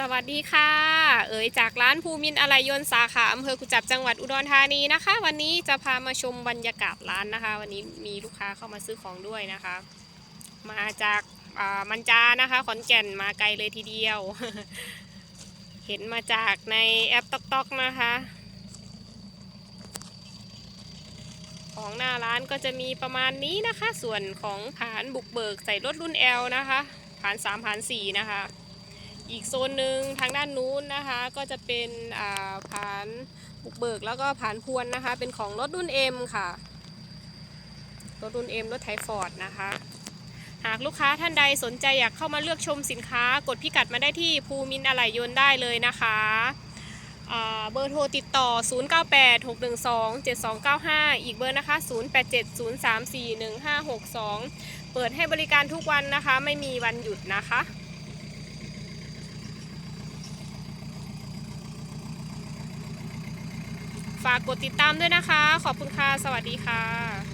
สวัสดีค่ะ เอ๋ยจากร้านภูมินอะไหล่ยนต์สาขาอำเภอกุจับจังหวัดอุดรธานีนะคะ วันนี้จะพามาชมบรรยากาศร้านนะคะ วันนี้มีลูกค้าเข้ามาซื้อของด้วยนะคะ มาจากมันจานะคะขอนแก่นมาไกลเลยทีเดียว เห็นมาจากในแอปต๊อกต๊อกนะคะ ของหน้าร้านก็จะมีประมาณนี้นะคะ ส่วนของผานบุกเบิกใส่รถรุ่น L นะคะผาน3ผาน4นะคะ อีกโซนหนึ่งทางด้านนู้นนะคะ ก็จะเป็นอ่าผานบุกเบิกแล้วก็ผานพวนนะคะ เป็นของรถรุ่น M ค่ะ รถรุ่น M รถไทยฟอร์ดนะคะ หากลูกค้าท่านใดสนใจอยากเข้ามาเลือกชมสินค้ากดพิกัดมาได้ที่ภูมินทร์อะไหล่ยนต์ได้เลยนะคะเบอร์โทรติดต่อ 0986127295 อีกเบอร์นะคะ 0870341562 เปิดให้บริการทุกวันนะคะ ไม่มีวันหยุดนะคะ ฝากกดติดตามด้วยนะคะ ขอบคุณค่ะ สวัสดีค่ะ